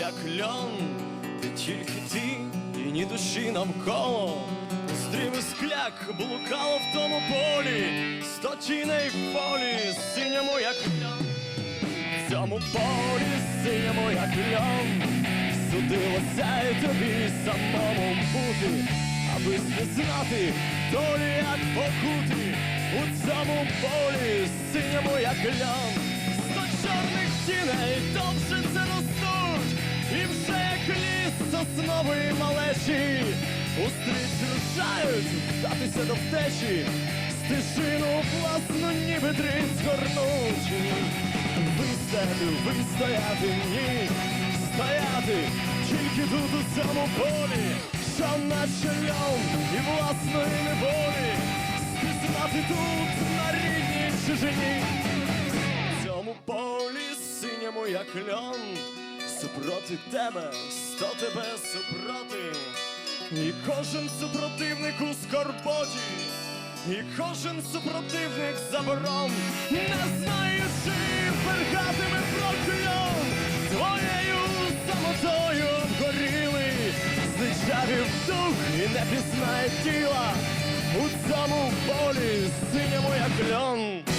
як льон, ти тільки ти і ні душі навколо. Стріми скляк блукало в тому полі, сто тіней полі, синьому як льон. В цьому полі синьому як льон, судилося й тобі самому бути, аби знати долі як покути. У цьому полі синьому як льон, довше ростуть, і вже як ліс соснової малечі, устріч рушають вдатися до втечі, стежину власну ніби дрить згорнуть. Вистояти, вистояти, ні, стояти, тільки тут у цьому полі, що наче льон і власної неволі, спізнати тут на рідній чужині. В цьому полі синьому, як льон, супроти тебе, сто тебе супроти, і кожен супротивник у скорботі. І кожен супротивник заборон, не знаючи, пергатиме прокльон, твоєю самотою обгоріли, зничавів дух і не пізнає тіла. У цьому полі синьому як льон.